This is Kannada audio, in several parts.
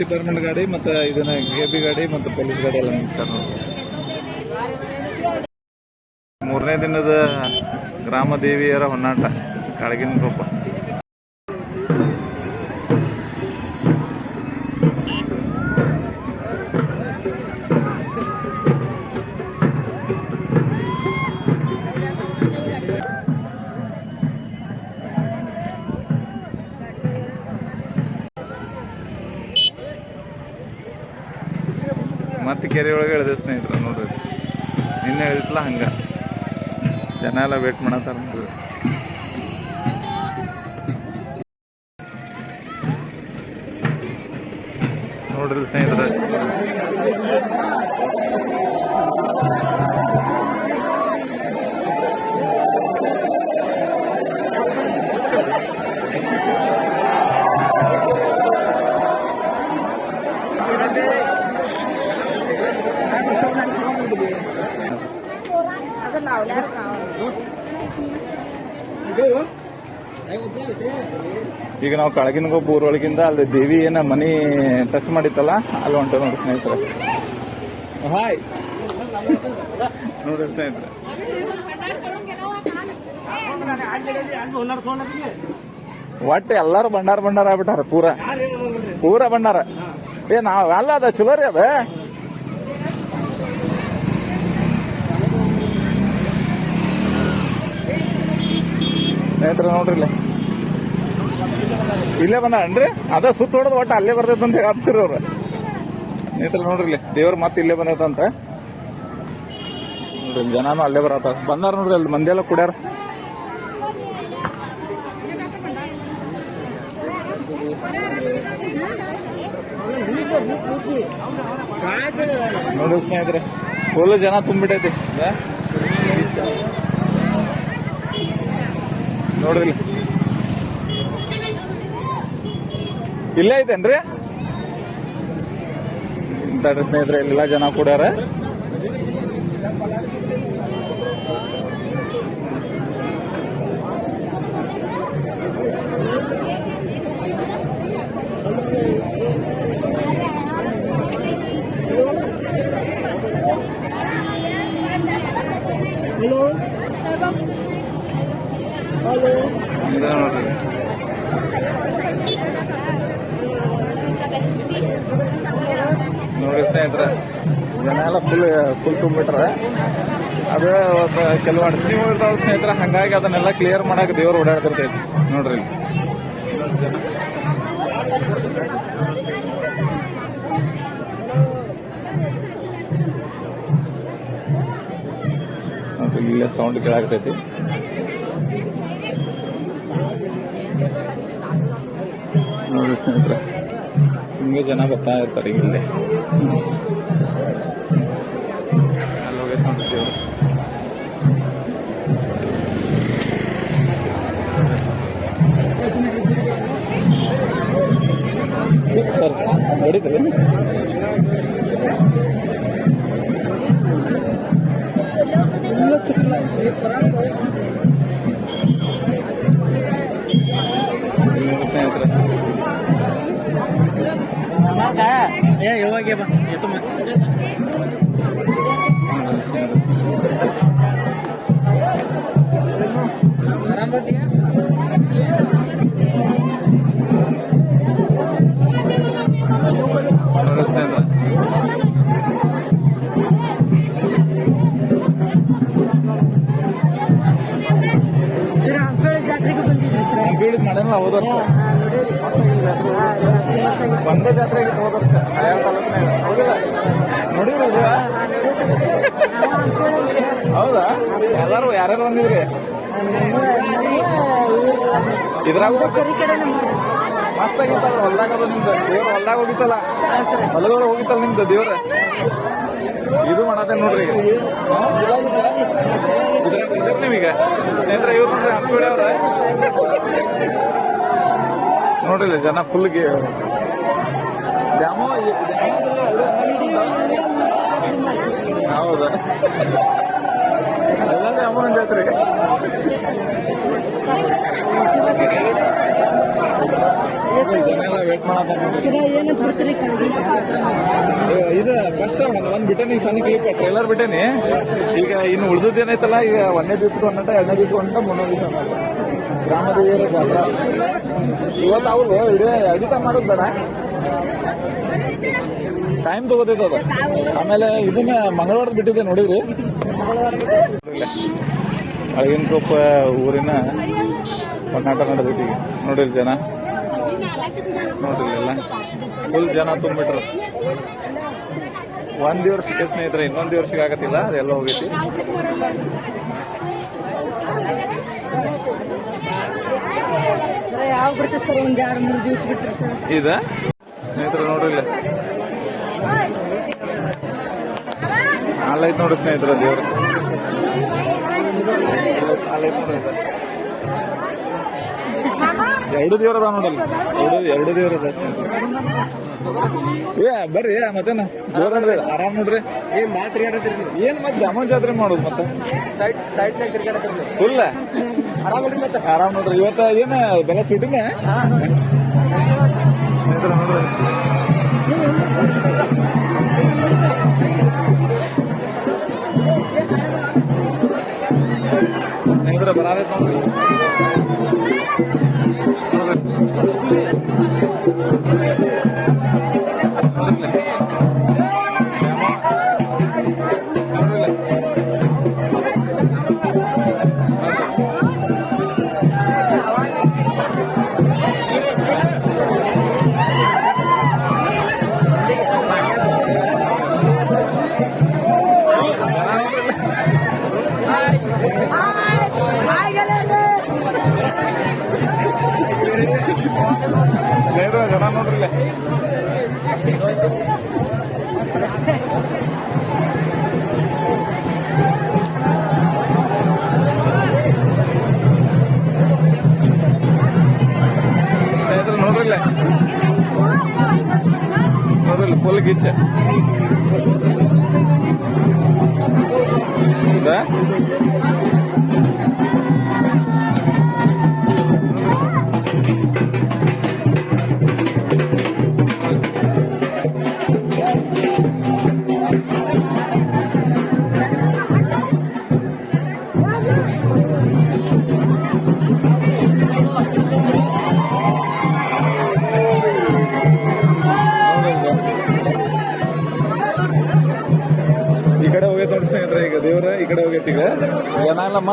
ಡಿಪಾರ್ಟ್ಮೆಂಟ್ ಗಾಡಿ ಮತ್ತು ಇದನ್ನ ಕೆ ಬಿ ಗಾಡಿ ಮತ್ತು ಪೊಲೀಸ್ ಗಾಡಿ ಎಲ್ಲ ಮೂರನೇ ದಿನದ ಗ್ರಾಮ ದೇವಿಯರ ಹೊನ್ನಾಟ ಕಾಳಗಿನ ಕೊಪ್ಪ ಮತ್ತೆ ಕೆರೆ ಒಳಗೆ ಇಳಿದ ಸ್ನೇಹಿತರೆ, ನೋಡ್ರಿ. ನಿನ್ನೆ ಇಳಿದಿತ್ತಲ್ಲ ಹಂಗ. ಜನ ಎಲ್ಲ ವೇಟ್ ಮಾಡತ್ತಾರ ನೋಡ್ರಿ. ನೋಡ್ರಿ ಸ್ನೇಹಿತರೆ. लावल्यावर गावाला ಈಗ ನಾವು ಕಳಗಿನ ಗೊಬ್ಬ ಊರೊಳಗಿಂದ ಅಲ್ಲಿ ದೇವಿ ಏನ ಮನಿ ಟಚ್ ಮಾಡಿತ್ತಲ್ಲ ಅಲ್ಲಿ ಹೊಂಟ ನೋಡಿ ಸ್ನೇಹಿತರೆ ಹಾಯ್ ನೋಡ್ರಿ ಸ್ನೇಹಿತರೆ ಒಟ್ಟು ಎಲ್ಲಾರು ಭಂಡಾರ ಭಂಡಾರ ಆಗ್ಬಿಟ್ಟಾರ ಪೂರ ಪೂರ ಭಂಡಾರ ಏ ನಾವ್ ಅಲ್ಲ ಅದ ಚಲೋ ರೀ ಅದ ಸ್ನೇಹಿತರೆ ನೋಡ್ರಿ ಇಲ್ಲೇ. ಇಲ್ಲೇ ಬಂದಾನ್ರಿ ಅದ ಸುತ್ತ ಹೊಡೆದು ಒಟ್ಟು ಅಲ್ಲೇ ಬರ್ತೈತೆ ಅಂತ ಹೇಳ್ತಿರಿ ಅವ್ರು. ಸ್ನೇಹಿತರೆ ನೋಡ್ರಿ ಇಲ್ಲಿ, ದೇವ್ರ ಮತ್ತೆ ಇಲ್ಲೇ ಬಂದೈತಂತ ನೋಡ್ರಿ ಇಲ್ಲಿ ಜನನು ಅಲ್ಲೇ ಬರತ್ತ ಬಂದಾರ ನೋಡ್ರಿ ಅಲ್ಲಿ ಮಂದಿ ಎಲ್ಲ ಕುಡ್ಯಾರ. ನೋಡ್ರಿ ಸ್ನೇಹಿತರೆ ಫುಲ್ ಜನ ತುಂಬಿಟ್ಟೈತಿ. ನೋಡ್ರಿ ಇಲ್ಲಿ. ಐತೇನ್ರಿ ತಡ್ರಿ ಸ್ನೇಹಿತರೆ ಎಲ್ಲ ಜನ ಕೂಡ್ಯಾರ ನೋಡಿ ಸ್ನೇಹಿತರೆ ಜನ ಎಲ್ಲ ಫುಲ್ ಫುಲ್ ತುಂಬಿಟ್ರೆ ಅದು ಒಂದು ಕೆಲವು ಅಡಚಣೆಗಳು ಇರ್ತಾವ ಸ್ನೇಹಿತರೆ ಹಂಗಾಗಿ ಅದನ್ನೆಲ್ಲ ಕ್ಲಿಯರ್ ಮಾಡಕ್ಕೆ ದೇವ್ರು ಓಡಾಡ್ತಿರ್ತೈತಿ ನೋಡ್ರಿ ಇಲ್ಲಿ. ನೋಡ್ರಿ ಇಲ್ಲೇ ಸೌಂಡ್ ಕೇಳಾಗ್ತೈತಿ ನೋಡಿ ಸ್ನೇಹಿತರೆ. ಹಿಂಗೆ ಜನ ಬರ್ತಾ ಇರ್ತಾರೆ ಈಗ ಇಲ್ಲೇ. ಸರ್ ಹೊಡಿತಾರೆ ಏ ಇವಾಗೆ ಬಾ ಎತ್ತು ಮ- ನೋಡಿ ಸ್ನೇಹಿತರೆ ಆರಾಮ್ ಬರ್ತೀಯಾ? ನೋಡಿ ಸ್ನೇಹಿತರೆ ಸರ್ ಹಂಪೇಳಿ ಜಾತ್ರೆಗೆ ಬಂದಿದ್ರಿ ಸರ್ ಬೀಳಿದ್ ಮಾಡೋಣ ಹೋದ ವರ್ಷ ಒಂದೇ ಜಾತ್ರೆ ಆಗಿತ್ತು ಹೋದ? ವರ್ಷ ಹಳೆಯ ತಾಲೂಕಿನಾಗ ಹೌದಾ ಎಲ್ಲಾರು ಯಾರ್ಯಾರು ಬಂದಿದ್ರಿ? ಇದ್ರಾಗ ಮಸ್ತ್ ಆಗಿತ್ತಲ್ಲ ಹೊಲ್ದಾಗ ಅದು ನಿಮ್ದು. ದೇವ್ರ ಹೊಲ್ದಾಗ ಹೋಗಿತ್ತಲ್ಲ? ಹೊಲದೊಳಗೆ ಹೋಗಿತ್ತಲ್ಲ ನಿಮ್ದು ದೇವ್ರ? ಇದು ಮಾಡತ್ತೆ ನೋಡ್ರಿ ಇದ್ರಾಗ ಬಂದಿರ್ ನೀವೀಗ? ಸ್ನೇಹಿತರೆ, ಇವ್ರು ನೋಡ್ರಿ ಹಂಪಿ ಅವ್ರ. ನೋಡಿಲ್ಲ ಜನ ಫುಲ್ ಡ್ಯಾಮೋ ದ್ಯಾಮೋ ಹೌದಾ? ದ್ಯಾಮೋನ್ ಜಾತ್ರೆ ಇದು ಕಷ್ಟ ಒಂದ್ ಬಿಟ್ಟನಿ ಸಣ್ಣ ಕ್ಲಿಪ್ ಟ್ರೈಲರ್ ಬಿಟ್ಟೇನಿ ಈಗ ಇನ್ನು ಉಳ್ದದ್ದು ಏನೈತಲ್ಲ ಈಗ ಒಂದೇ ದಿವ್ಸಕ್ಕೆ ಒಂದಂಟ ಎರಡನೇ ದಿವ್ಸ ಒಂದಂಟ ಮೂರನೇ ದಿವಸ ಗ್ರಾಮದೇವಿಯರ ಜಾತ್ರಾ ಇವತ್ತು ಅವ್ರು ವಿಡಿಯೋ ಎಡಿಟ್ ಮಾಡೋದು ಬೇಡ. ಟೈಮ್ ತಗೋತೈತೆ ಅದು. ಆಮೇಲೆ ಇದನ್ನ ಮಂಗಳವಾರದ ಬಿಟ್ಟಿದ್ದೆ ನೋಡಿದ್ರಿ? ಅಳಗಿನ ಕೊಪ್ಪ ಊರಿನ ಒಟ್ಟಾಟ ನಡೆದೈತಿ ಈಗ ನೋಡಿರಿ ಜನ. ನೋಡಿರ್ಲಿಲ್ಲ ಫುಲ್ ಜನ ತುಂಬಿಟ್ರು. ಒಂದ್ ವರ್ಷಕ್ಕೆ ಸ್ನೇಹಿತರೆ ಇನ್ನೊಂದ್ ವರ್ಷಕ್ಕೆ ಆಗತ್ತಿಲ್ಲ ಅದೆಲ್ಲ ಹೋಗೈತಿ. ಯಾವ ಬರ್ತದೆ ಸರ್ ಒಂದ್ ಎರಡು ಮೂರು ದಿವಸ ಬಿಟ್ರೆ ಸರ್? ಇದ? ಸ್ನೇಹಿತರೆ ನೋಡ್ರಿಲ್ಲ ಅಲ್ಲೈತ್ ನೋಡಿ ಸ್ನೇಹಿತರ ದೇವರು. ಎರಡು ದೇವ್ರ ಅದಾವ ನೋಡಲ್ಲ. ಎರಡು ಎರಡು ದೇವ್ರ ಅದ ಏ ಬರ್ರಿ ಮತ್ತೇನ? ಜೋರ್ ಆರಾಮ್ ನೋಡ್ರಿ. ಏನ್ ಮಾತ್ರ ಏನು ಏನ್ ಮತ್ತೆ ಅಮೌಂಟ್ ಜಾತ್ರೆ ಮಾಡೋದು ಮತ್ತೆ? ಸೈಡ್ ಸೈಡ್ ನಾಗ ತಿರ್ಗಾಡತ್ರಿ ಫುಲ್ ಆರಾಮಲ್ರಿ ಮತ್ತೆ ಆರಾಮ್ ನೋಡ್ರಿ ಇವತ್ತ ಏನ ಬೆಲೆ ಸ್ನೇಹಿತರೆ ನೋಡ್ರಿ. ಸ್ನೇಹಿತರೆ ನೋಡ್ರಿಲ್ಲ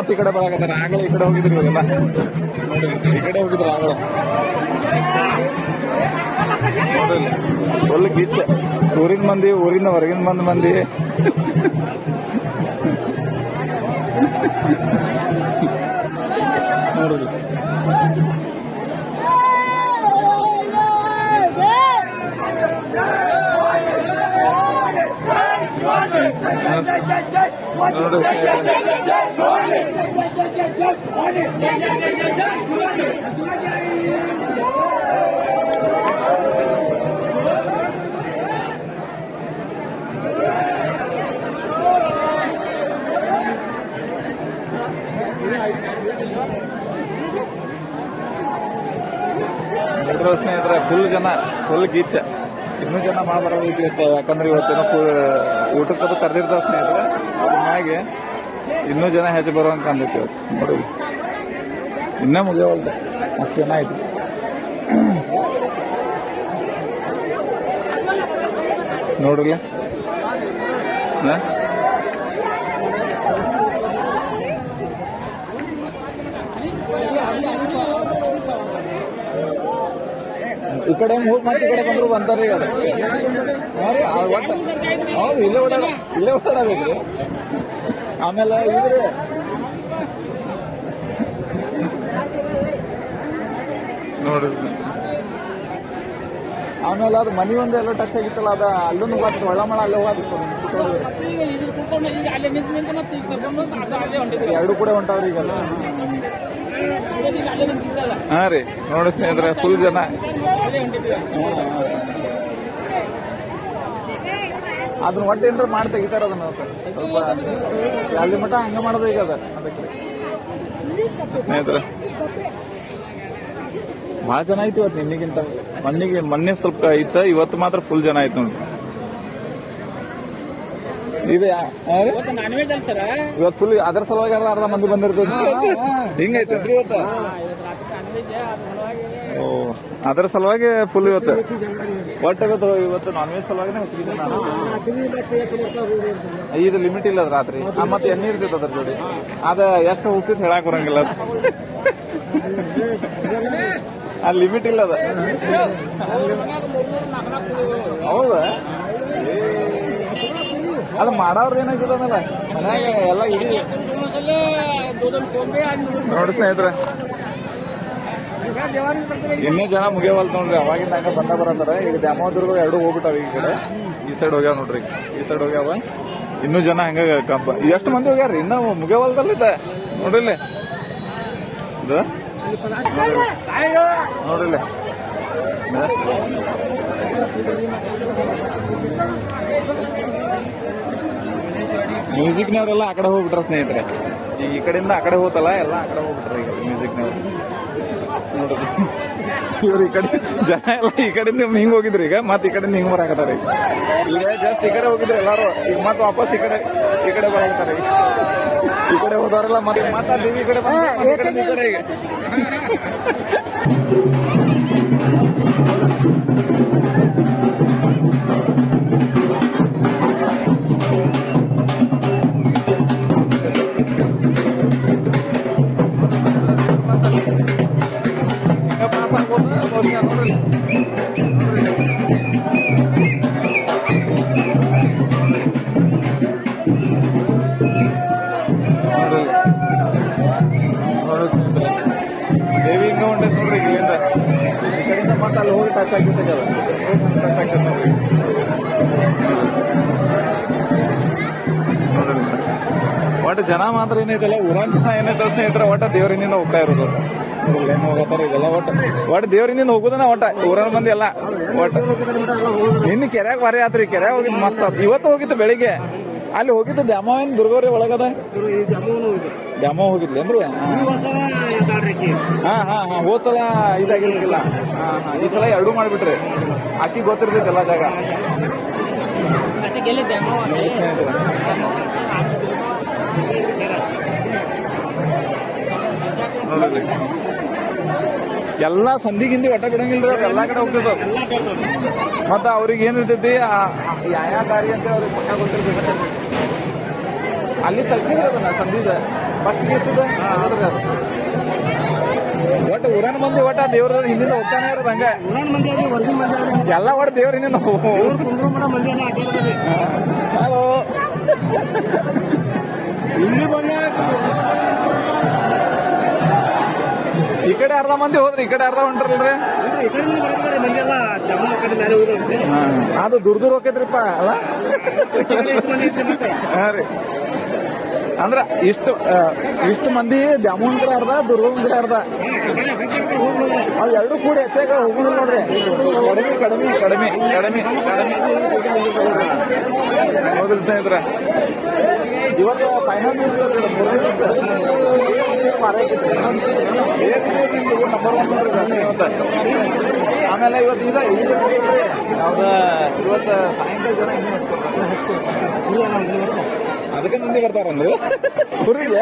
ಮತ್ತೆ ಈ ಕಡೆ ಬರಾಕತ್ತಾರ ಆಗಲೇ ಈ ಕಡೆ ಹೋಗಿದ್ರು ಇವಾಗೆಲ್ಲ. ನೋಡ್ರಿ ಈ ಕಡೆ ಹೋಗಿದ್ರು ಆಗಲ. ನೋಡ್ರಿ ಫುಲ್ ಗೀಚ ಊರಿನ ಮಂದಿ ಊರಿಂದ ಹೊರಗಿನ ಮಂದಿ ಮಂದಿ ಜಯ ಜಯ ನೋಡ್ರಿ. ಸ್ನೇಹಿತರೆ ಫುಲ್ ಜನ ಫುಲ್ ಗೀಚ. ಇನ್ನೂ ಜನ ಮಾಡಬಾರ್ದೈತಿ ಇವತ್ತು ಯಾಕಂದ್ರೆ ಇವತ್ತೇನೋ ಊಟಕ್ಕದು ಕರೆದಿರ್ತಾವ ಸ್ನೇಹಿತರೆ. ಹಾಗೆ ಇನ್ನೂ ಜನ ಹೆಚ್ಚು ಬರುವಂತ ಅಂದೈತಿ ಇವತ್ತು. ನೋಡಿ ಇನ್ನೂ ಮುಗಿಯವಲ್ದು ಅಷ್ಟು ಜನ ಆಯ್ತು. ನೋಡಿಲ್ಲ ಹಾಂ? ಈ ಕಡೆ ಹೋಗಿ ಮತ್ತೆ ಈ ಕಡೆ ಬಂದ್ರು ಬಂತಾರ್ರಿ ಅದು ರೀ, ಹೌದು ಇಲ್ಲೇ ಓಡಾಡ ಇಲ್ಲೇ ಓಡಾಡಬೇಕ್ರಿ ಆಮೇಲೆ ಇವ್ರೆ ನೋಡಿ. ಆಮೇಲೆ ಅದು ಮನಿ ಒಂದು ಎಲ್ಲ ಟಚ್ ಆಗಿತ್ತಲ್ಲ ಅದ ಅಲ್ಲೊಂದು ಬಂತು ಒಳಮಳ ಅಲ್ಲೇ ಹೋಗಿತ್ತು ಎರಡು ಕೂಡ ಹೊಂಟಾವ್ರಿ ಈಗ ಹಾ ರೀ ನೋಡಿ ಸ್ನೇಹಿತರೆ ಫುಲ್ ಜನ. ಅದನ್ನ ಒಟ್ಟು ಏನಾರ ಮಾಡಿ ತೆಗಿತಾರ ಅದನ್ನ ಸ್ವಲ್ಪ ಅಲ್ಲಿ ಮಟ್ಟ ಹಂಗ ಮಾಡೋದು ಈಗ ಅದ. ಅದಕ್ಕೆ. ಸ್ನೇಹಿತರೆ. ಭಾಳ ಜನ ಆಯ್ತು ಇವತ್ತು ನಿನ್ನಿಗಿಂತ. ಮಣ್ಣಿಗೆ ಮೊನ್ನೆ ಸ್ವಲ್ಪ ಐತ ಇವತ್ತು ಮಾತ್ರ ಫುಲ್ ಜನ ಆಯ್ತು ನೋಡಿ ಇದು ಇವತ್ತು ಫುಲ್ ಅದರ ಸಲುವಾಗಿ ಅರ್ಧ ಅರ್ಧ ಮಂದಿ ಬಂದಿರ್ತದೆ ಹಿಂಗೈತೇನ್ರಿ ಇವತ್ತು? ಓ ಅದರ ಸಲುವಾಗಿ ಫುಲ್ ಇವತ್ತು. ಒಟ್ಟು ಇವತ್ತು ನಾನ್ ವೆಜ್ ಸಲುವಾಗಿನೇ ಹೋಗ್ತಿದ್ದೆ ನಾನು ಇದು ಲಿಮಿಟ್ ಇಲ್ಲ ಅದ್ ರಾತ್ರಿ ಮತ್ತೆ ಎಣ್ಣೆ ಇರ್ತೈತೆ ಅದ್ರ ಜೋಡಿ ಅದ ಎಷ್ಟು ಹೋಗ್ತಿತ್ತು ಹೇಳಕ್ ಬರಂಗಿಲ್ಲ. ಆ ಲಿಮಿಟ್ ಇಲ್ಲ ಅದ ಹೌದಾ ಅದು ಮಾಡೋರ್ದು ಏನಾಗಿದೆ ಆಮೇಲೆ ಮನ್ಯಾಗ ಎಲ್ಲ ಇಡೀ ನೋಡಿ ಸ್ನೇಹಿತರೆ ಇನ್ನೂ ಜನ ಮುಗಿಯವಲ್ ನೋಡ್ರಿ, ಅವಾಗಿಂದ ಹಂಗ ಬಂದ ಬರತ್ತಾರ ಈಗ ದ್ಯಾಮೋದುರ್ಗ ಎರಡು ಹೋಗ್ಬಿಟ್ಟಾವ ಈ ಕಡೆ. ಈ ಸೈಡ್ ಹೋಗ್ಯಾವ ನೋಡ್ರಿ. ಈ ಸೈಡ್ ಹೋಗ್ಯಾವ. ಇನ್ನೂ ಜನ ಹಂಗ ಕಂಪ ಎಷ್ಟು ಮಂದಿ ಹೋಗ್ಯಾರ್ರಿ? ಇನ್ನ ಮುಗಿಯವಲ್ದಲ್ಲಿದ್ದ ನೋಡ್ರಿಲ್ಲ ಇದು? ನೋಡ್ರಿಲ್ಲ ಮ್ಯೂಸಿಕ್ನವರೆಲ್ಲ ಆ ಕಡೆ ಹೋಗ್ಬಿಟ್ರ ಸ್ನೇಹಿತರೆ. ಈ ಕಡೆಯಿಂದ ಆ ಕಡೆ ಹೋಗ್ತಲ್ಲ ಎಲ್ಲ ಆ ಕಡೆ ಹೋಗ್ಬಿಟ್ರ ಈಗ ಮ್ಯೂಸಿಕ್ನವ್ರು ಇವ್ರು ಈ ಕಡೆ ಜನ ಎಲ್ಲ ಈ ಕಡೆಯಿಂದ ಹಿಂಗ್ ಹೋಗಿದ್ರು ಈಗ, ಮತ್ತೆ ಈ ಕಡೆಯಿಂದ ಹಿಂಗ್ ಬರಾಕತ್ತಾರ ಈಗ. ಜಸ್ಟ್ ಈ ಕಡೆ ಹೋಗಿದ್ರು ಎಲ್ಲಾರು, ಈಗ ಮತ್ತೆ ವಾಪಸ್ ಈ ಕಡೆ ಈ ಕಡೆ ಬರಾಕತ್ತಾರ ಈ ಕಡೆ ಹೋದವರೆಲ್ಲ ಮತ್ತೆ ಮತ್ತೆ ಈ ಕಡೆ ಈ ಕಡೆ ಈ ಕಡೆ ಈಗ. ಒಟ್ಟು ಜನ ಮಾತ್ರ ಏನೈತಲ್ಲ ಜನ ಏನೈತೆ ಸ್ನೇಹಿತರೆ ಒಟ್ಟ ದೇವರಿಂದ ಹೋಗ್ತಾ ಇರೋದು? ಇದೆಲ್ಲ ಒಟ್ಟು ಒಟ್ಟು ದೇವರಿಂದ ಹೋಗುದನ ಒಟ್ಟ ಊರಲ್ಲಿ ಬಂದಿ ಎಲ್ಲ ಒಟ್ಟು ನಿನ್ನ ಕೆರೆಯಾಗ ಬರೀ ಆತ್ರಿ, ಕೆರೆಯಾಗ ಹೋಗಿ ಮಸ್ತ್ ಇವತ್ತು ಹೋಗಿತ್ತು ಬೆಳಿಗ್ಗೆ. ಅಲ್ಲಿ ಹೋಗಿದ್ದು ಏನ್ ದುರ್ಗವ್ರಿ ಒಳಗದ ದ್ಯಾಮ ಹೋಗಿದ್ಲೇನ್ರಿ ಹಾ ಹಾ ಹಾ ಹೋದ್ ಸಲ ಇದಾಗಿರ್ಲಿಲ್ಲ ಹಾ ಹಾ ಈ ಸಲ ಎರಡೂ ಮಾಡ್ಬಿಟ್ರಿ ಅಕ್ಕಿ ಗೊತ್ತಿರ್ತೈತಿ ಎಲ್ಲ ಜಾಗ ನೋಡ್ರಿ ಎಲ್ಲಾ ಸಂಧಿ ಗಿಂದಿ ಒಟ್ಟ ಬಿಡಂಗಿಲ್ರಿ ಅದು ಎಲ್ಲ ಕಡೆ ಹೋಗ್ತಿದ್ರು ಮತ್ತ ಅವ್ರಿಗೆ ಏನಿರ್ತೈತಿ ಯಾವ ದಾರಿ ಅಂತ ಅವ್ರಿಗೆ ಪಕ್ಕ ಗೊತ್ತಿರ್ತೈತಿ ಅಲ್ಲಿ ತಲ್ಸಿದ್ರೆ ಅದನ್ನ ಸಂಧಿದ ಬಸ್ ಅದು. ಒಟ್ಟು ಊರನ ಮಂದಿ ಒಟ್ಟ ದೇವ್ರ ಹಿಂದಿಂದ ಹೋಗ್ತಾನೆ ಇರೋದು ಹಂಗ. ಎಲ್ಲ ಒಟ್ಟು ದೇವ್ರ ಹಿಂದಿಂದ ಹಲೋ. ಈ ಕಡೆ ಅರ್ಧ ಮಂದಿ ಹೋದ್ರಿ ಈ ಕಡೆ ಅರ್ಧ ಹೊಂಟ್ರಲ್ರಿ. ಅದು ದೂರ ದೂರ ಹೋಗ್ತೈತ್ರಿಪ್ಪ ಅಲ್ಲ? ರೀ. ಅಂದ್ರ ಇಷ್ಟು ಇಷ್ಟು ಮಂದಿ ದ್ಯಾಮೋನ್ ಕಡೆ ಅರ್ಧ ದುರ್ಗನ್ ಕಡೆ ಅರ್ಧ. ಅವ್ ಎರಡು ಕೂಡಿ ಹೆಚ್ಚಾಗ ಹೋಗುಣ ನೋಡ್ರಿ. ಕಡಿಮೆ ಕಡಿಮೆ ಕಡಿಮೆ ಕಡಿಮೆ ಕಡಿಮೆ. ಹೌದ್ರಿ ಇವತ್ತು ಫೈನಲ್ ನಂಬರ್ ಒನ್ ಆಮೇಲೆ ಇವತ್ತು ಇಲ್ಲ ಯಾವ್ದ ಇವತ್ತು ಸಾಯಂಕಾಲ ಜನ ಇನ್ನೂ ಅದಕ್ಕೆ ನಂದಿ ಬರ್ತಾರಂದ್ರು ಹುರಿಗೆ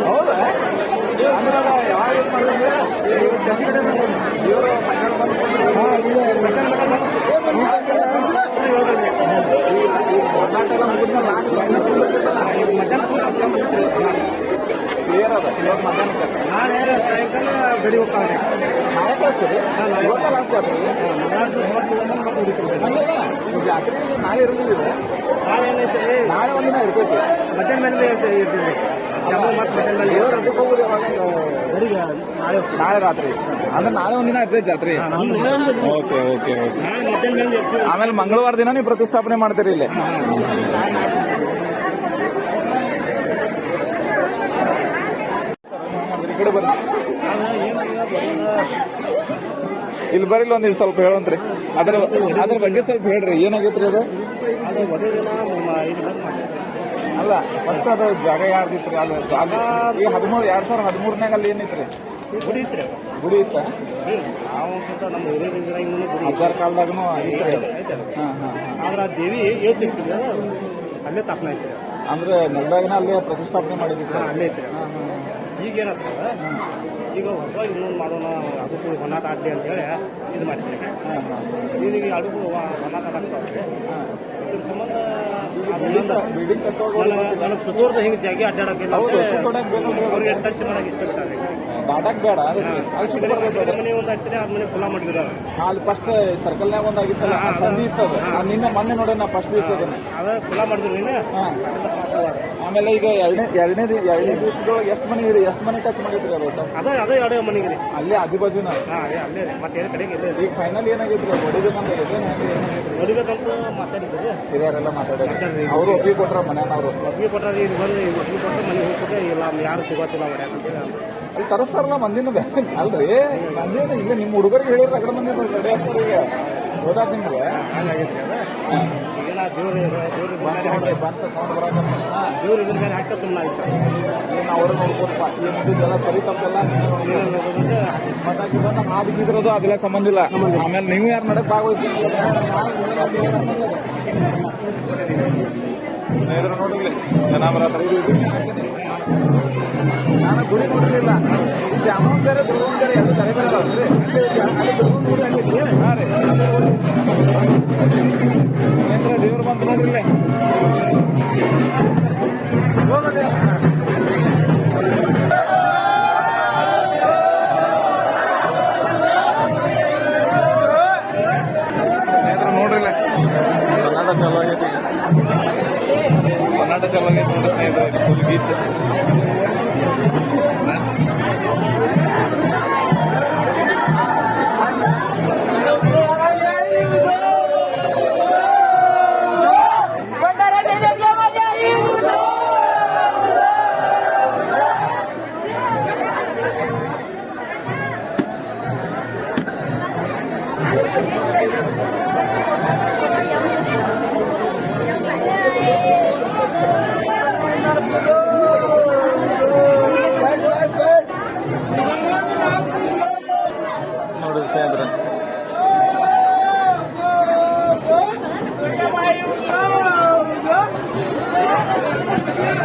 ಹೌದಾ? ಮಾಡಿದ್ರೆ ಇವ್ರು ಜಾಸ್ತಿ. ಇವ್ರು ಮಧ್ಯಾಹ್ನ ಬಂದು ಕೊಟ್ರು. ಏ, ಗಡಿ ಮಧ್ಯಾಹ್ನ ಮಧ್ಯಾಹ್ನಕ್ಕೆ ನಾಳೆ ಕಳಿಸ್ತೀರಿ ಇವತ್ತ ಲಾಸ್ಟ್ ಜಾತ್ರೆ ಈ ಜಾತ್ರೆ ನಾಳೆ ಇರೋದಿಲ್ಲ ನಾಳೆ ಒಂದಿನ ಇರ್ತೈತಿ. ದೇವ್ರ ಅದಕ್ಕೆ ಹೋಗುದು ಯಾವಾಗ? ನಾಳೆ ರಾತ್ರಿ. ಅಂದ್ರೆ ನಾಳೆ ಒಂದಿನ ಇರ್ತೈತಿ ಜಾತ್ರೆ? Okay okay okay. ಆಮೇಲೆ ಮಂಗಳವಾರ ದಿನ ನೀವು ಪ್ರತಿಷ್ಠಾಪನೆ ಮಾಡ್ತೀರಿ ಇಲ್ಲಿ? ಈ ಕಡೆ ಬರ್ರಿ ಇಲ್ಲಿ ಬರಿಲ್ಲ ಒಂದಿಟ್ಟು ಸ್ವಲ್ಪ ಹೇಳಂತ್ರಿ ಅದ್ರ ಅದ್ರ ಬಗ್ಗೆ ಸ್ವಲ್ಪ ಹೇಳ್ರಿ. ಏನಾಗೈತ್ರಿ ಅದು? ಅಲ್ಲ ಫಸ್ಟ್ ಅದು ಜಾಗ ಯಾರ್ದಿತ್ರಿ? ಅದು ಜಾಗ ಈ ಹದಿಮೂರು ಎರಡ್ ಸಾವಿರದ ಹದಿಮೂರನಾಗ ಅಲ್ಲಿ ಏನಿತ್ತು ರೀ ಗುಡಿ ಇತ್ತ? ನಾವು ನಮ್ಮ ಹಿರಿಯರಿಂದ ಗುಡಿ. ಕಾಲದಾಗನು ಐತ್ರಿ ಅದು. ಹಾಂ ಹಾ ಹಾ ಹಾ. ಆದ್ರೆ ಆ ದೇವಿ ಹೇಳ್ತಿರ್ತೀವಿ ಅಲ್ಲೇ ತಪ್ಪನ ಐತ್ರಿ ಅಂದ್ರೆ ನೆಲದಾಗನ ಅಲ್ಲಿ ಪ್ರತಿಷ್ಠಾಪನೆ ಮಾಡಿದ್ರಿ. ಹಾಂ ಅಲ್ಲೇ ಐತ್ರಿ ಈಗ ಏನಾಗ್ತದೆ ಈಗ ಹೊಸ ಇನ್ನೊಂದು ಮಾಡೋಣ ಅದಕ್ಕೂ ಹೊನ್ನಾಟ ಆಗಲಿ ಅಂತ ಹೇಳಿ ಇದು ಮಾಡ್ತೀನಿ. ಈಗ ಅಡುಗು ಹೊನ್ನಾಟ ಆಗ್ತಾವ್ರಿ ಇದ್ರ ಸಂಬಂಧ ನನಗೆ ಸುತ್ತೂರ್ದ ಹಿಂಗೆ ಜಾಗಿ ಅಡ್ಡಾಡಕ್ಕಿಲ್ಲ ಅವ್ರಿಗೆ ಟಚ್ ಮಾಡಕ್ಕೆ ಇಷ್ಟ ಬಾಡಕ್ ಬೇಡ. ಮನೆ ಒಂದು ಮನೆ ಮಾಡಿದ್ರು. ಅಲ್ಲಿ ಫಸ್ಟ್ ಸರ್ಕಲ್ನಾಗ ಒಂದು ಆಗಿತ್ತಲ್ಲ ಆ ಸಂಧಿ ಇತ್ತದ ನಿನ್ನೆ ಮೊನ್ನೆ ನೋಡೋಣ ಫಸ್ಟ್ ದಿವಸ ಅದ ಖುಲ್ಲಾ ಮಾಡಿದ್ರು ನೀನು. ಆಮೇಲೆ ಈಗ ಎರಡನೇ ಎರಡನೇ ದಿ- ಎರಡನೇ ದಿವಸದೊಳಗೆ ಎಷ್ಟು ಮನೆ ಇರಿ ಎಷ್ಟು ಮನೆ ಟಚ್ ಮಾಡಿದ್ರಿ ಅದು? ಅದೇ ಅದ ಎರಡು ಮನೆಗೆ ರೀ ಅಲ್ಲೇ ಆಜು ಬಾಜುನ? ಅಲ್ಲೇ ರೀ. ಮತ್ತೆ ಏನು ಕಡೆಗೆ ಇಲ್ಲೇ ಈಗ ಫೈನಲ್ ಏನಾಗೈತ್ರಿ? ಅದು ಹೊಡಿಬೇಕಂತ ಇದೆ ನೋಡಿಬೇಕಂತ ಮಾತಾಡಿದ್ರು ಹಿರಿಯರೆಲ್ಲ ಮಾತಾಡಿದ್ರಿ ಅವರು ಒಪ್ಪಿಗೆ ಕೊಟ್ರ ಮನೆಯವರು ಒಪ್ಪಿ ಕೊಟ್ಟಾರ ಇದು ಬಂದು ಒಪ್ಪಿ ಕೊಟ್ಟರೆ ಮನೆಗೆ ಹೋಗ್ಬಿಟ್ಟೆ ಇಲ್ಲ ಯಾರು ಸಿಗೋತಿಲ್ಲ ಹೊಡ್ಯಾಕಂತೇಳಿ ಅಲ್ಲಿ ತರಸ್ತಾರಲ್ಲ ಮಂದಿನ ಬ್ಯಾಂಕ್ ಅಲ್ರಿ? ಮಂದಿನ ಈಗ ನಿಮ್ಮ ಹುಡುಗರಿಗೆ ಹೇಳಿದ್ರೆ ಅಕಡೆ ಮಂದಿ ಬಂದ ನೋಡ್ರಿ ಬಂತ ಸೌಂಡ್ ಹಾ ದೇವ್ರು ಇದ್ರ ಮೇಲೆ ಹಾಕ ಸುಮ್ಮನೆ ಆಯ್ತು ಏನು ಅವ್ರ ನೋಡ್ಕೊಡ್ಪ ಏನು ಇದೆಲ್ಲ ಸರಿ ತಪ್ಪಲ್ಲ ನೀವೇ ನೋಡ್ಕೊಳ್ಳಿ. ಮತ್ತಾಕಿ ಅದೆಲ್ಲ ಸಂಬಂಧ ಇಲ್ಲ ಆಮೇಲೆ ನೀವು ಯಾರು ನಡಕ್ ಭಾಗವಹಿಸಿ ಇದ್ರ ನೋಡಿರ್ಲಿ ಜನಾಮರ. ನಾನು ಗುಡಿ ನೋಡಿರ್ಲಿಲ್ಲ ಜಾಮೂನ್ ಬೇರೆ ದುರ್ಗಮ್ ಬೇರೆ ಎರಡು ಬೇರೆ ಬೇರೆ ಆಗಿರ್ಲಿ. ಹಾ ರೀ. ದೇವ್ರು ಬಂತು ಸ್ನೇಹಿತರೆ ನೋಡ್ರಿಲ್ಲ ಕರ್ನಾಟಕ ಚಲೋ ಆಗೈತಿ ಈಗ ಕರ್ನಾಟಕ ಚಲೋ ಆಗೈತೆ ನೋಡ್ರಿ ಸ್ನೇಹಿತರೆ. ಫುಲ್ ಬೀಚ್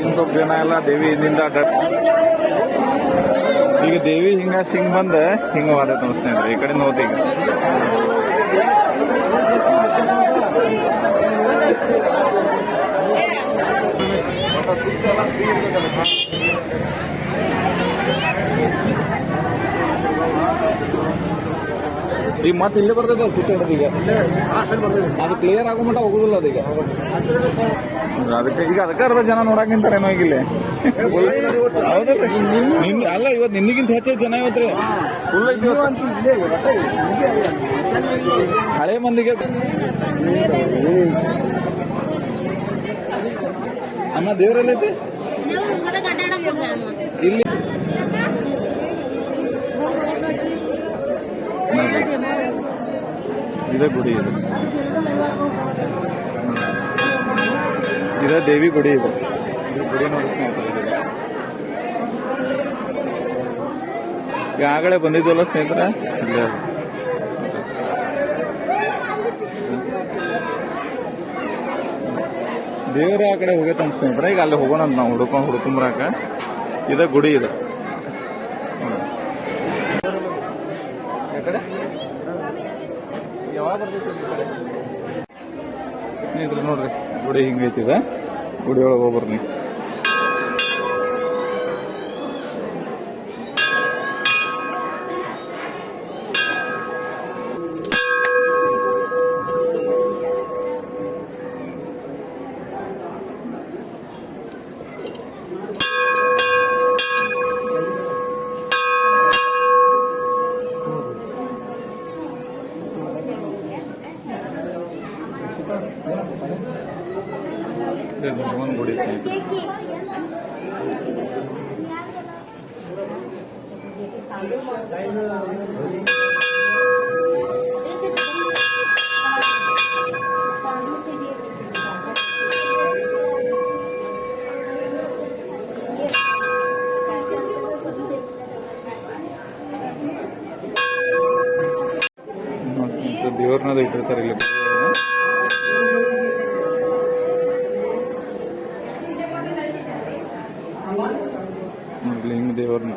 ಇಲ್ಲಿ ಜನ ಎಲ್ಲ ದೇವಿ ಹಿಂದಿಂದ ಈಗ ದೇವಿ ಹಿಂಗ ಸಿಂಗ್ ಬಂದ, ಹಿಂಗ ವಾದೈತೆ ನೋಡಿ ಸ್ನೇಹಿತರೆ ಈ ಕಡೆ ನೋತಿ ಈಗ. ಮತ್ತೆ ಇಲ್ಲೇ ಬರ್ತೈತೆ ಸುತ್ತಾಡೋದು ಈಗ. ಅದು ಕ್ಲಿಯರ್ ಆಗೋ ಮಟ್ಟ ಹೋಗುದಿಲ್ಲ ಅದೀಗ ಅದಕ್ಕೆ ಈಗ ಅದಕ್ಕೆ ಅರ್ಧ ಜನ ನೋಡಕ್ ನಿಂತಾರೇನೋ ಈಗ ಇಲ್ಲಿ ಅಲ್ಲ ಇವತ್ತು ನಿನ್ನಿಗಿಂತ ಹೆಚ್ಚು ಜನ ಇವತ್ತು ಫುಲ್ ಐತಿ. ಹಳೆ ಮಂದಿಗೆ ಅಮ್ಮ ದೇವ್ರಲ್ಲೈತಿ? ಇಲ್ಲಿ ಇದೇ ಗುಡಿ ಇದು. ಇದೇ ದೇವಿ ಗುಡಿ ಇದು. ಇದು ಗುಡಿ ನೋಡಿ ಆಗಲೇ ಬಂದಿದ್ವಲ್ಲ ಸ್ನೇಹಿತರೆ? ಇಲ್ಲೇ ದೇವರ ಆ ಕಡೆ ಹೋಗೈತೆ ಅಂತ ಸ್ನೇಹಿತರೆ. ಈಗ ಅಲ್ಲಿ ಹೋಗೋಣ ಅಂತ ನಾವು ಹುಡುಕೊಂಡು ಹುಡ್ಕೊಂಬರಾಕ ಇದ ಗುಡಿ ಇದು. ಯಾವಾಗ ಬರ್ತೈತಿ ಸ್ನೇಹಿತರೆ ನೋಡ್ರಿ. ಗುಡಿ ಹಿಂಗೈತಿದೆ ಗುಡಿ ಒಳಗೆ ಹೋಗ್ಬರ್ರಿ ಹಿಂಗೆ ದೇವ್ರನ್ನ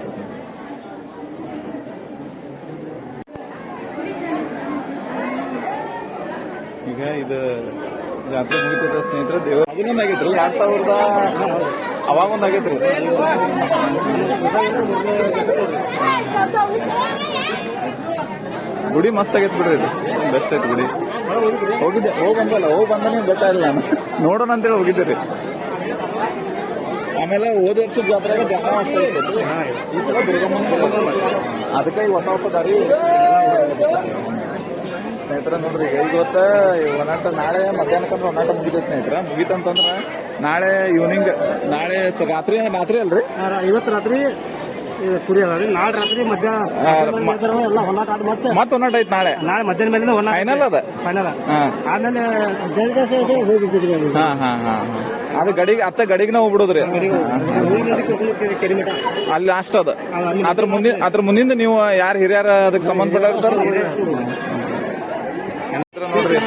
ಈಗ ಇದು ಜಾತ್ರೆ ಮುಗಿತದ ಸ್ನೇಹಿತರೆ, ದೇವ್ರ ಅದನ್ನೊಂದು ಆಗೈತ್ರಿ, ಎರಡ್ ಸಾವಿರದ ಅವಾಗ ಒಂದು ಆಗೈತ್ರಿ. ಗುಡಿ ಮಸ್ತ್ ಆಗೈತೆ ಬಿಡ್ರಿ ಇದು. ಬೆಸ್ಟ್ ಐತೆ ಗುಡಿ. ಹೋಗಿದ್ದೆ, ಹೋಗಿ ಬಂದಲ್ಲ ಹೋಗಿ ಬಂದ ನೀವು ಬೆಟ್ಟ ಇಲ್ಲ ನೋಡೋಣ ಅಂತೇಳಿ ಹೋಗಿದ್ದೆ ರೀ ಆಮೇಲೆ ಹೋದ ವರ್ಷ ಜಾತ್ರೆಗೆ ಇರ್ತೈತಿ ಈ ಸಲ ದುರ್ಗಮ್ಮನ ಅದಕ್ಕೆ ಈ ಹೊಸ ಹೊಸ ದಾರಿ ಸ್ನೇಹಿತರ ನೋಡ್ರಿ ಈಗ ಇವತ್ತ ಒನಾಟ ನಾಳೆ ಮಧ್ಯಾಹ್ನಕ್ಕಂದ್ರೆ ಒನಾಟ ಮುಗಿದ ಸ್ನೇಹಿತರ. ಮುಗಿತಂತಂದ್ರೆ ನಾಳೆ ಈವ್ನಿಂಗ್ ನಾಳೆ ಸ- ರಾತ್ರಿ ರಾತ್ರಿ ಅಲ್ರಿ? ಇವತ್ತು ರಾತ್ರಿ ಕುರಿ ಅದ ರೀ. ನಾಳೆ ರಾತ್ರಿ ಮಧ್ಯಾಹ್ನ ಎಲ್ಲ ಹೊನ್ನಾಟ ಆಡಿ ಮತ್ತೆ ಮತ್ತ ಒನಾಟ ಐತಿ ನಾಳೆ. ನಾಳೆ ಮಧ್ಯಾಹ್ನ ಮೇಲೆ ಹೊನ್ನಾಟ ಫೈನಲ್ ಅದ? ಫೈನಲ್ ಆಮೇಲೆ ಇದೆ ಹೋಗ್ಬಿಡ್ತಿದ್ರಿ ಅದು. ಹಾ ಹಾ ಹಾ. ಅದು ಗಡಿಗೆ ಅತ್ತ ಗಡಿಗೆ ಹೋಗ್ಬಿಡುದ್ರಿ ಕೆರಿಮಠ ಅಲ್ಲಿ ಲಾಸ್ಟ್ ಅದ. ಅದ್ರ ಮುಂದಿನ ಅದ್ರ ಮುಂದಿಂದ ನೀವು ಯಾರು ಹಿರಿಯರ ಅದಕ್ಕೆ ಸಂಬಂಧಪಟ್ಟ ನೋಡ್ರಿ.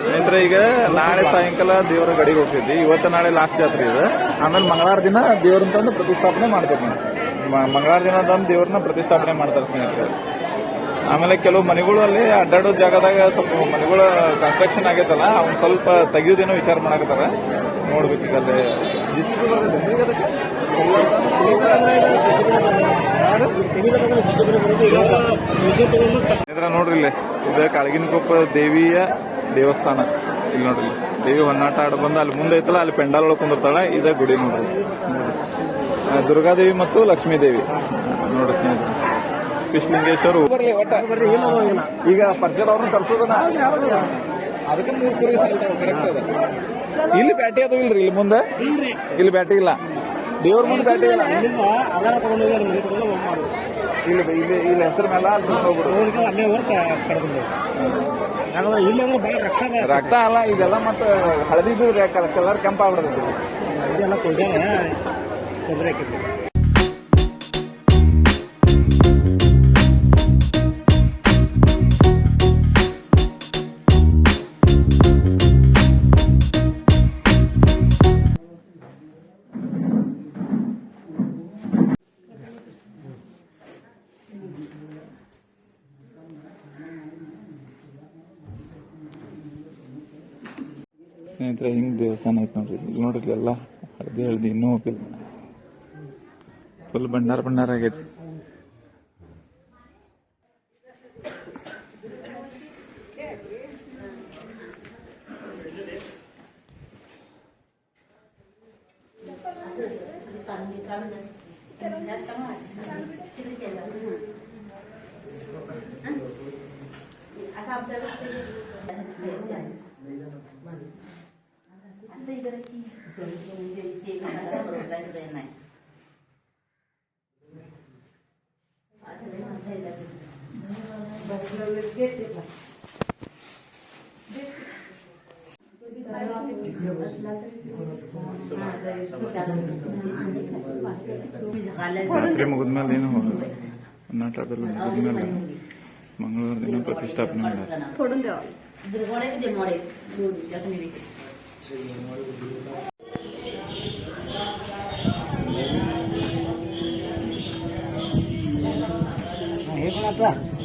ಸ್ನೇಹಿತರೆ ಈಗ ನಾಳೆ ಸಾಯಂಕಾಲ ದೇವರ ಗಡಿಗೆ ಹೋಗ್ತಿದ್ವಿ. ಇವತ್ತು ನಾಳೆ ಲಾಸ್ಟ್ ಜಾತ್ರೆ ಇದೆ. ಆಮೇಲೆ ಮಂಗಳವಾರ ದಿನ ದೇವ್ರನ್ನ ತಂದು ಪ್ರತಿಷ್ಠಾಪನೆ ಮಾಡ್ತೇವೆ ನಾವು ಮಂಗಳವಾರ ದಿನ ತಂದು ದೇವ್ರನ್ನ ಪ್ರತಿಷ್ಠಾಪನೆ ಮಾಡ್ತಾರೆ ಸ್ನೇಹಿತರೆ ಆಮೇಲೆ ಕೆಲವು ಮನೆಗಳು ಅಲ್ಲಿ ಅಡ್ಡಾಡೋ ಜಾಗದಾಗ ಸ್ವಲ್ಪ ಮನೆಗಳು ಕನ್ಸ್ಟ್ರಕ್ಷನ್ ಆಗೈತಲ್ಲ, ಅವ್ನ ಸ್ವಲ್ಪ ತೆಗಿಯೋದೇನೋ ವಿಚಾರ ಮಾಡಕತ್ತಾರ ಅಲ್ಲಿ? ಇದ್ರ ನೋಡ್ರಿ ಇಲ್ಲಿ, ಇದು ಕಾಳಗಿನಕೊಪ್ಪ ದೇವಿಯ ದೇವಸ್ಥಾನ ಇಲ್ಲಿ ನೋಡ್ರಿ. ದೇವಿ ಹೊನ್ನಾಟ ಆಡ ಬಂದು ಅಲ್ಲಿ ಮುಂದೆ ಐತಲ್ಲ ಅಲ್ಲಿ ಪೆಂಡಾಲ್ ಒಳಗೆ ಕುಂದಿರ್ತಾಳೆ. ಇದೇ ಗುಡಿ ನೋಡ್ರಿ. ದುರ್ಗಾದೇವಿ ಮತ್ತು ಲಕ್ಷ್ಮೀ ದೇವಿ ನೋಡ್ರಿ ಸ್ನೇಹಿತರೆ. ಕೃಷ್ಣಲಿಂಗೇಶ್ವರ ಬರ್ಲಿ ಒಟ್ಟ. ಈಗ ಪರ್ಜದವ್ರನ್ನ ಕರ್ಸೋದನ್ನ. ಅದಕ್ಕೆ ಮೂರು ಕುರಿ ಕರೆಕ್ಟ್ ಅದ. ಇಲ್ಲಿ ಬ್ಯಾಟಿ ಅದು ಇಲ್ರಿ ಇಲ್ಲಿ ಮುಂದೆ? ಇಲ್ಲಿ ಬ್ಯಾಟಿ ಇಲ್ಲ. ದೇವ್ರ ಮುಂದೆ ಬ್ಯಾಟಿ ಇಲ್ಲ. ಇಲ್ಲಿ ಇಲ್ಲಿ ಇಲ್ಲಿ ಹೆಸರು ಮೇಲೆ ಅಲ್ಲಿ ಹೋಗ್ಬಿಡು. ಯಾಕಂದ್ರೆ ಇಲ್ಲಿ ಅಂದ್ರೆ ಭಾಳ ರೊಕ್ಕ ರಕ್ತ ಅಲ್ಲ ಇದೆಲ್ಲ ಮತ್ತೆ ಹಳದಿದು ಕಲರ್ ಕೆಂಪಾಗ್ಬಿಡುತ್ತೆ. ಆಗ್ಬಿಡ್ತೈತಿ ಇದೆಲ್ಲ ಕೊಡ್ಯಾನ ತೊಂದರೆ ಆಕೈತಿ ಸ್ನೇಹಿತರೆ ಹಿಂಗ್ ದೇವಸ್ಥಾನ ಐತೆ ನೋಡ್ರಿ. ಇಲ್ಲಿ ನೋಡ್ರಿ ಎಲ್ಲ ಹಳದಿ ಹಳದಿ ಇನ್ನೂ ಹೋಗಿಲ್ಲ ಫುಲ್ ಭಂಡಾರ ಭಂಡಾರ ಆಗೈತಿ ಮುಗಿದ್ಮೇಲೆ ಏನು ಹೋಗಲ್ಲ ಕರ್ನಾಟಕ ಅದೆಲ್ಲ ಮುಗಿದ್ಮೇಲೆ ಮಂಗಳವಾರ ದಿನ ಪ್ರತಿಷ್ಠಾಪನೆ ಮಾಡ್ಯಾರ hết không ạ